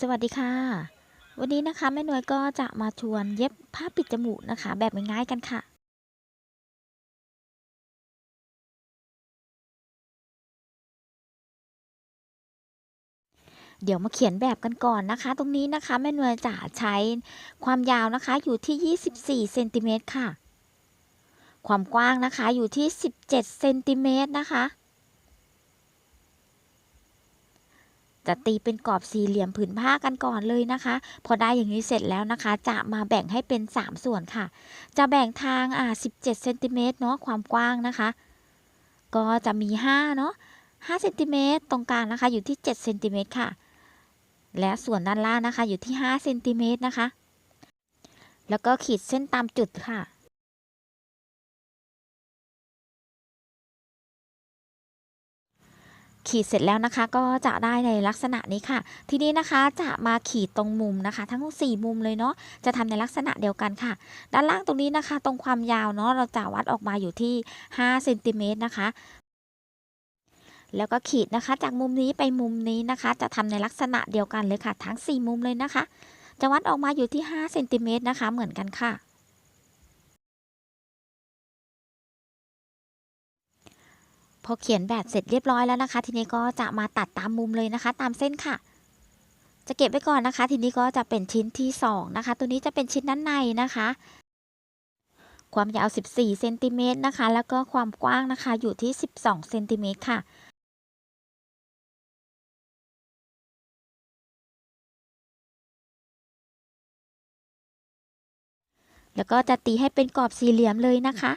สวัสดีค่ะ วันนี้นะคะแม่หน่วยก็จะมาชวนเย็บผ้าปิดจมูกนะคะ แบบง่ายๆกันค่ะ เดี๋ยวมาเขียนแบบกันก่อนนะคะ ตรงนี้นะคะแม่หน่วยจะใช้ความยาวนะคะอยู่ที่ 24เซนติเมตรค่ะ ความกว้างนะคะอยู่ที่ 17เซนติเมตรนะคะ จะตีเป็นกรอบสี่เหลี่ยมผืนผ้ากันก่อนเลยนะคะ พอได้อย่างนี้เสร็จแล้วนะคะ จะมาแบ่งให้เป็น 3 ส่วนค่ะ จะแบ่งทางอ่า17เซนติเมตรเนาะความกว้างนะคะ ก็จะมี5เนาะ5เซนติเมตรตรงกลางนะคะอยู่ที่7เซนติเมตรค่ะ และส่วนด้านล่างนะคะอยู่ที่5เซนติเมตรนะคะ แล้วก็ขีดเส้นตามจุดค่ะ ขีดเสร็จแล้วนะคะ ก็จะได้ในลักษณะนี้ค่ะ ทีนี้นะคะจะมาขีดตรงมุมนะคะ ทั้ง 4 มุมเลยเนาะจะทำในลักษณะเดียวกันค่ะ ด้านล่างตรงนี้นะคะ ตรงความยาวเนาะเราจะวัดออกมาอยู่ที่5เซนติเมตรนะคะแล้วก็ขีดนะคะ จากมุมนี้ไปมุมนี้นะคะ จะทำในลักษณะเดียวกันเลยค่ะ ทั้ง 4 มุมเลยนะคะ จะวัดออกมาอยู่ที่5เซนติเมตรนะคะ เหมือนกันค่ะ พอเขียนแบบเสร็จเรียบร้อยแล้วนะคะ ทีนี้ก็จะมาตัดตามมุมเลยนะคะ ตามเส้นค่ะ จะเก็บไว้ก่อนนะคะ ทีนี้ก็จะเป็นชิ้นที่2นะคะ ตัวนี้จะเป็นชิ้นด้านในนะคะ ความยาว 14เซนติเมตรนะคะ แล้วก็ความกว้างนะคะ อยู่ที่ 12เซนติเมตรค่ะแล้วก็จะตีให้เป็นกรอบสี่เหลี่ยมเลยนะคะ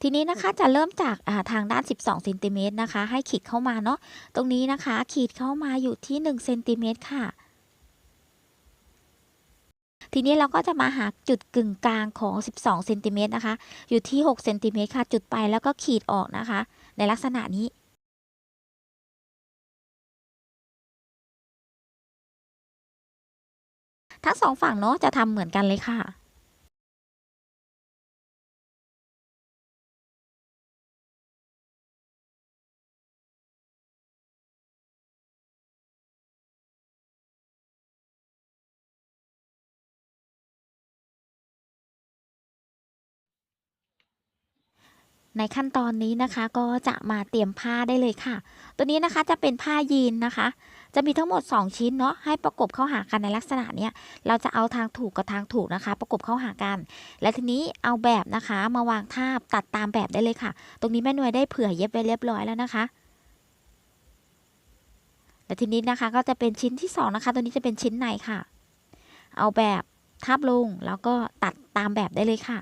ทีนี้นะคะจะเริ่มจากาทางด้าน 12เซนติเมตรนะคะ ให้ขีดเข้ามาเนาะตรงนี้นะคะ ขีดเข้ามาอยู่ที่1เซนติเมตรค่ะ ทีนี้เราก็จะมาหาจุดกึ่งกลางของ 12เซนติเมตรนะคะ อยู่ที่6เซนติเมตรค่ะ จุดไปแล้วก็ขีดออกนะคะ ในลักษณะนี้ทั้งสองฝั่งเนาะจะทำเหมือนกันเลยค่ะ ในขั้นตอนนี้นะคะก็จะมาเตรียมผ้าได้เลยค่ะ ตัวนี้นะคะจะเป็นผ้ายีนนะคะ จะมีทั้งหมด 2 ชิ้นเนาะให้ประกบเข้าหากันในลักษณะเนี้ยเราจะเอาทางถูกกับทางถูกนะคะ ประกบเข้าหากัน และทีนี้เอาแบบนะคะมาวางทาบตัดตามแบบได้เลยค่ะ ตรงนี้แม่หน่วยได้เผื่อเย็บไว้เรียบร้อยแล้วนะคะและทีนี้นะคะก็จะเป็นชิ้นที่ 2 นะคะ ตัวนี้จะเป็นชิ้นในค่ะ เอาแบบทาบลงแล้วก็ตัดตามแบบได้เลยค่ะ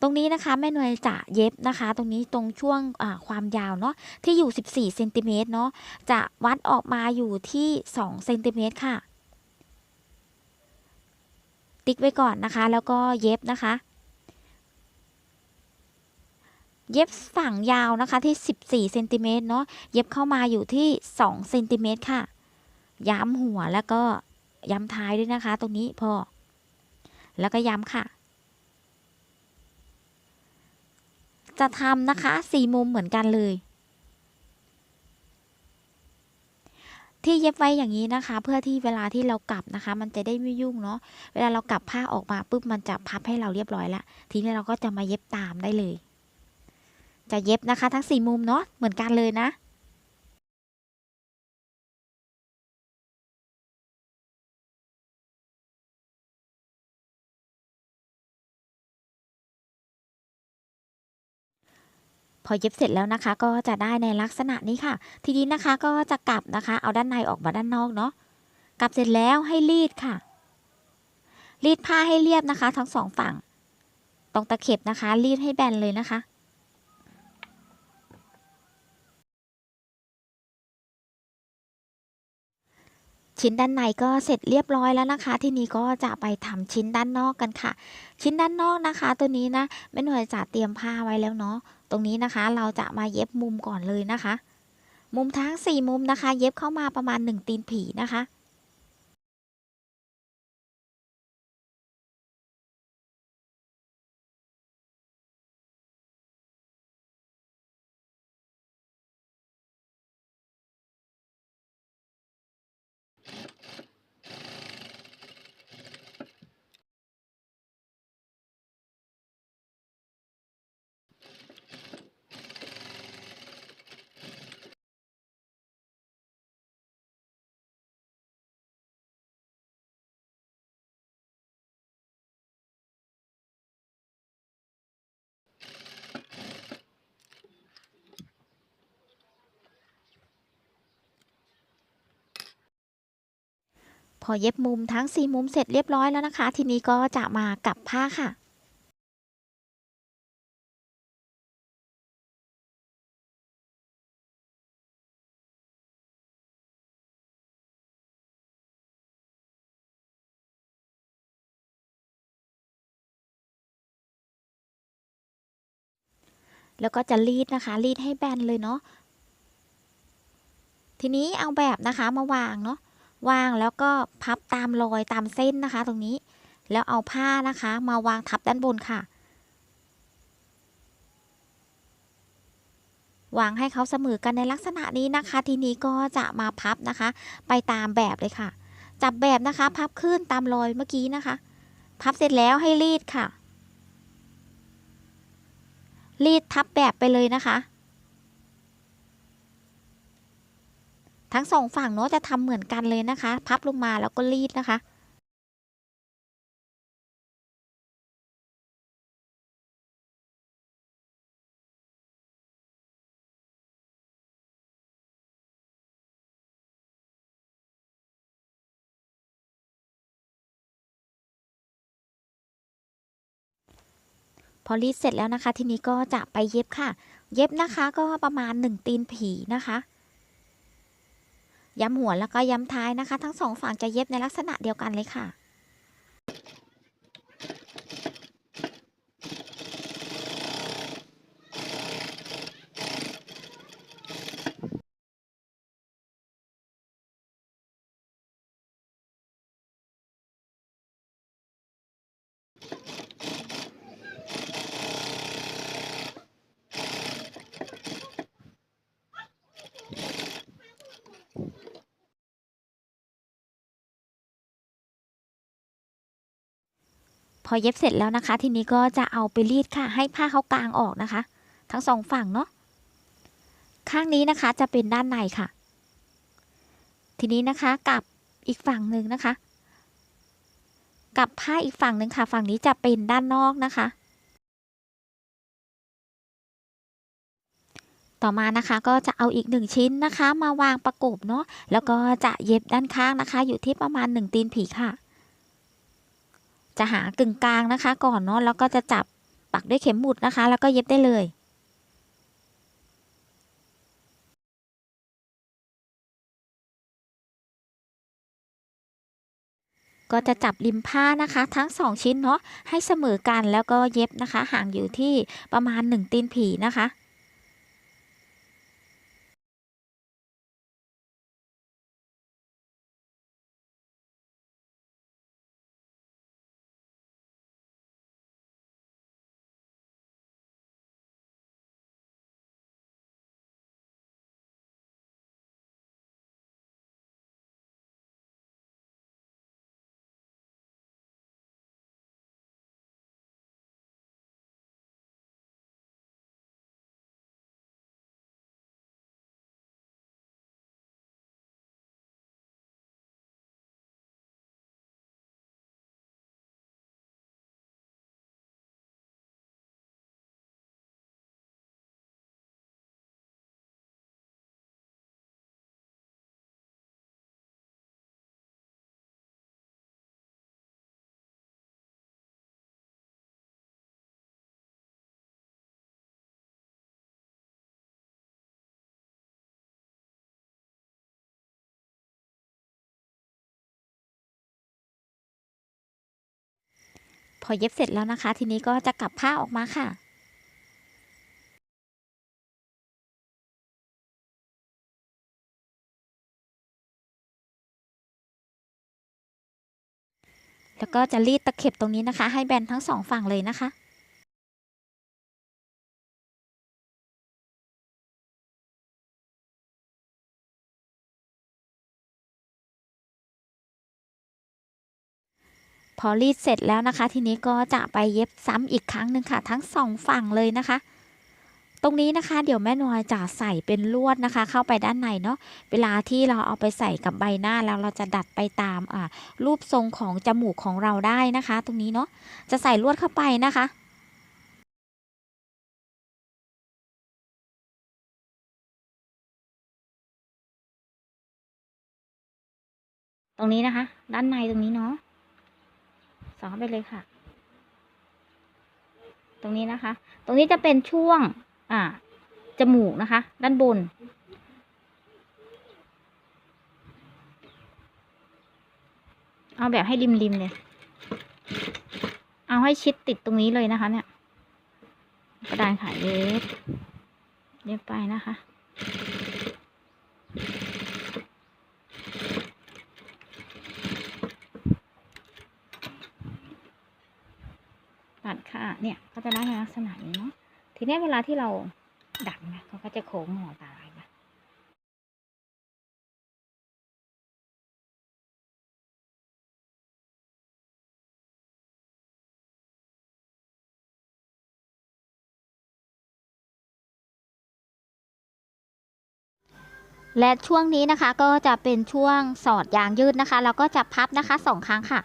ตรงนี้นะคะแม่หนวยจะเย็บนะคะ ตรงนี้ตรงช่วงความยาวเนาะที่อยู่ 14เซนติเมตรเนาะจะวัดออกมาอยู่ที่2เซนติเมตรค่ะ ติ๊กไว้ก่อนนะคะ แล้วก็เย็บนะคะ เย็บฝั่งยาวนะคะที่ 14เซนติเมตรเนาะเย็บเข้ามาอยู่ที่2เซนติเมตรค่ะ ย้ำหัวแล้วก็ย้ำท้ายด้วยนะคะ ตรงนี้พอแล้วก็ย้ำค่ะ จะทำนะคะสี่มุมเหมือนกันเลย ที่เย็บไว้อย่างนี้นะคะ เพื่อที่เวลาที่เรากลับนะคะ มันจะได้ไม่ยุ่งเนาะเวลาเรากลับผ้าออกมาปุ๊บมันจะพับให้เราเรียบร้อยละทีนี้เราก็จะมาเย็บตามได้เลย จะเย็บนะคะ ทั้งสี่มุมเนาะเหมือนกันเลยนะ พอเย็บเสร็จแล้วนะคะ ก็จะได้ในลักษณะนี้ค่ะ ทีนี้นะคะก็จะกลับนะคะ เอาด้านในออกมาด้านนอกเนาะกลับเสร็จแล้วให้รีดค่ะ รีดผ้าให้เรียบนะคะ ทั้งสองฝั่ง ตรงตะเข็บนะคะ รีดให้แบนเลยนะคะ ชิ้นด้านในก็เสร็จเรียบร้อยแล้วนะคะ ทีนี้ก็จะไปทำชิ้นด้านนอกกันค่ะ ชิ้นด้านนอกนะคะ ตัวนี้นะแม่หน่วยจะเตรียมผ้าไว้แล้วเนาะตรงนี้นะคะ เราจะมาเย็บมุมก่อนเลยนะคะ มุมทั้ง 4 มุมนะคะ เย็บเข้ามาประมาณ 1 ตีนผีนะคะ อเย็บมุมทั้ง 4 มุมเสร็จเรียบร้อยแล้วนะคะ ทีนี้ก็จะมากับผ้าค่ะแล้วก็จะรีดนะคะรีดให้แบนเลยเนาะ ทีนี้เอาแบบนะคะมาวางเนาะ วางแล้วก็พับตามรอยตามเส้นนะคะ ตรงนี้ แล้วเอาผ้านะคะ มาวางทับด้านบนค่ะ วางให้เขาเสมอกันในลักษณะนี้นะคะ ทีนี้ก็จะมาพับนะคะ ไปตามแบบเลยค่ะ จับแบบนะคะ พับขึ้นตามรอยเมื่อกี้นะคะ พับเสร็จแล้วให้รีดค่ะ รีดทับแบบไปเลยนะคะ ทั้งสองฝั่งเนาะจะทำเหมือนกันเลยนะคะ พับลงมาแล้วก็รีดนะคะพอรีดเสร็จแล้วนะคะ ทีนี้ก็จะไปเย็บค่ะ เย็บนะคะก็ประมาณ 1 ตีนผีนะคะ ย้ำหัวแล้วก็ย้ำท้ายนะคะ ทั้งสองฝั่งจะเย็บในลักษณะเดียวกันเลยค่ะ พอเย็บเสร็จแล้วนะคะ ทีนี้ก็จะเอาไปรีดค่ะ ให้ผ้าเขากางออกนะคะ ทั้งสองฝั่งเนาะข้างนี้นะคะจะเป็นด้านในค่ะ ทีนี้นะคะกลับอีกฝั่งหนึ่งนะคะกลับผ้าอีกฝั่งหนึ่งค่ะ ฝั่งนี้จะเป็นด้านนอกนะคะ ต่อมานะคะก็จะเอาอีกหนึ่งชิ้นนะคะ มาวางประกบเนาะแล้วก็จะเย็บด้านข้างนะคะ อยู่ที่ประมาณ 1 ตีนผีค่ะ จะหากึ่งกลางนะคะ ก่อนเนาะแล้วก็จะจับปักด้วยเข็มหมุดนะคะ แล้วก็เย็บได้เลยก็จะจับริมผ้านะคะ ทั้งสองชิ้นเนาะให้เสมอกันแล้วก็เย็บนะคะ ห่างอยู่ที่ประมาณ 1 ตีนผีนะคะ อเย็บเสร็จแล้วนะคะ ทีนี้ก็จะกลับผ้าออกมาค่ะแล้วก็จะรีดตะเข็บตรงนี้นะคะ ให้แบนทั้งสองฝั่งเลยนะคะ พอรีดเสร็จแล้วนะคะ ทีนี้ก็จะไปเย็บซ้ำอีกครั้งหนึ่งค่ะ ทั้งสองฝั่งเลยนะคะ ตรงนี้นะคะ เดี๋ยวแม่นอยจะใส่เป็นลวดนะคะ เข้าไปด้านในเนาะเวลาที่เราเอาไปใส่กับใบหน้าแล้วเราจะดัดไปตามอ่ารูปทรงของจมูกของเราได้นะคะ ตรงนี้เนาะจะใส่ลวดเข้าไปนะคะตรงนี้นะคะ ด้านในตรงนี้เนาะ สอดเข้าไปเลยค่ะ ตรงนี้นะคะ ตรงนี้จะเป็นช่วง อ่า จมูกนะคะ ด้านบน เอาแบบให้ริมๆเลย เอาให้ชิดติดตรงนี้เลยนะคะ เนี่ย กระดานขายเย็บเย็บไปนะคะ ตัดค่ะเนี่ยก็จะได้ในลักษณะนี้เนาะทีนี้เวลาที่เราดัดนะเขาก็จะโค้งงอตายนะและช่วงนี้นะคะก็จะเป็นช่วงสอดยางยืดนะคะ แล้วก็จะพับนะคะสองครั้งค่ะ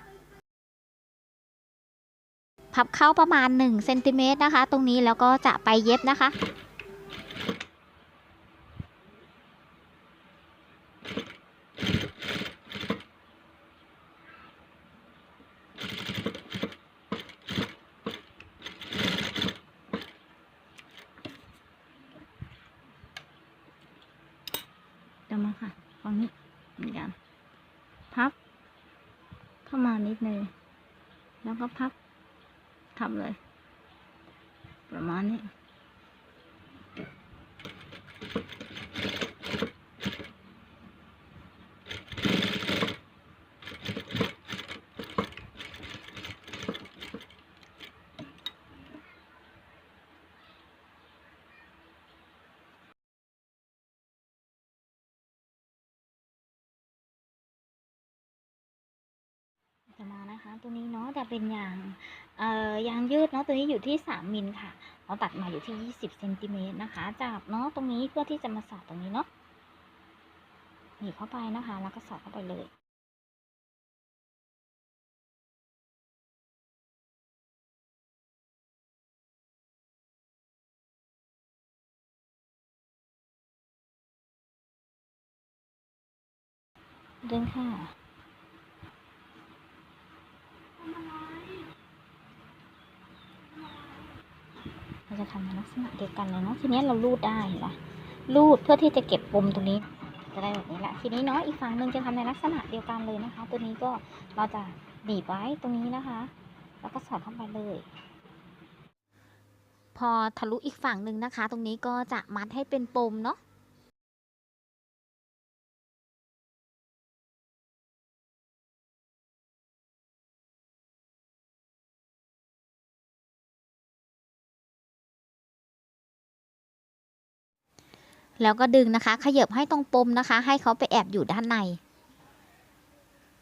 พับเข้าประมาณ1เซนติเมตรนะคะ ตรงนี้แล้วก็จะไปเย็บนะคะเดี๋ยวมาค่ะฝั่งนี้เหมือนกัน พับ เข้ามานิดนึง แล้วก็พับ ทำเลย ประมาณนี้ จะมานะคะ ตัวนี้เนาะจะเป็นยางเอ่อยางยืดเนาะตัวนี้อยู่ที่ 3มิลค่ะเราตัดมาอยู่ที่ 20เซนติเมตรนะคะจับเนาะตรงนี้เพื่อที่จะมาสอดตรงนี้เนาะหนีเข้าไปนะคะ แล้วก็สอดเข้าไปเลยดึงค่ะ เราจะทำในลักษณะเดียวกันเลยเนาะทีนี้เราลูดได้เห็นปะลูดเพื่อที่จะเก็บปมตรงนี้ จะได้แบบนี้แหละทีนี้เนาะอีกฝั่งหนึ่งจะทำในลักษณะเดียวกันเลยนะคะ ตัวนี้ก็เราจะบีบไว้ตรงนี้นะคะ แล้วก็สอดเข้าไปเลย พอทะลุอีกฝั่งหนึ่งนะคะ ตรงนี้ก็จะมัดให้เป็นปมเนาะ แล้วก็ดึงนะคะ ขยับให้ตรงปมนะคะ ให้เขาไปแอบอยู่ด้านใน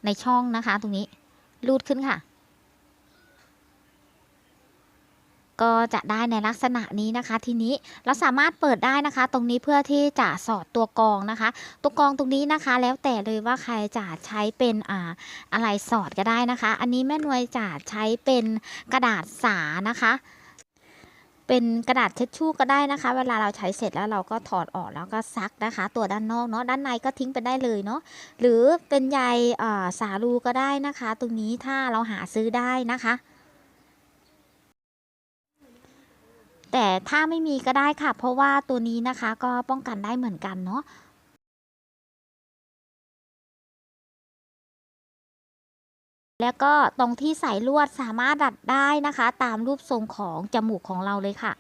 ในช่องนะคะ ตรงนี้ รูดขึ้นค่ะ ก็จะได้ในลักษณะนี้นะคะ ทีนี้เราสามารถเปิดได้นะคะ ตรงนี้เพื่อที่จะสอดตัวกองนะคะ ตัวกองตรงนี้นะคะ แล้วแต่เลยว่าใครจะใช้เป็นอ่าอะไรสอดก็ได้นะคะ อันนี้แม่นวยจะใช้เป็นกระดาษสานะคะ เป็นกระดาษเช็ดชู่ก็ได้นะคะ เวลาเราใช้เสร็จแล้วเราก็ถอดออกแล้วก็ซักนะคะ ตัวด้านนอกเนาะด้านในก็ทิ้งไปได้เลยเนาะหรือเป็นใยสาลูก็ได้นะคะ ตรงนี้ถ้าเราหาซื้อได้นะคะแต่ถ้าไม่มีก็ได้ค่ะ เพราะว่าตัวนี้นะคะก็ป้องกันได้เหมือนกันเนาะ แล้วก็ตรงที่ใส่ลวดสามารถดัดได้นะคะ ตามรูปทรงของจมูกของเราเลยค่ะ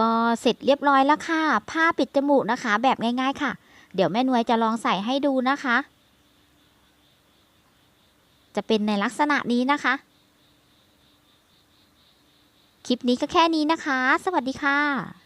ก็เสร็จเรียบร้อยแล้วค่ะ ผ้าปิดจมูกนะคะ แบบง่ายๆค่ะ เดี๋ยวแม่นวยจะลองใส่ให้ดูนะคะ จะเป็นในลักษณะนี้นะคะ คลิปนี้ก็แค่นี้นะคะ สวัสดีค่ะ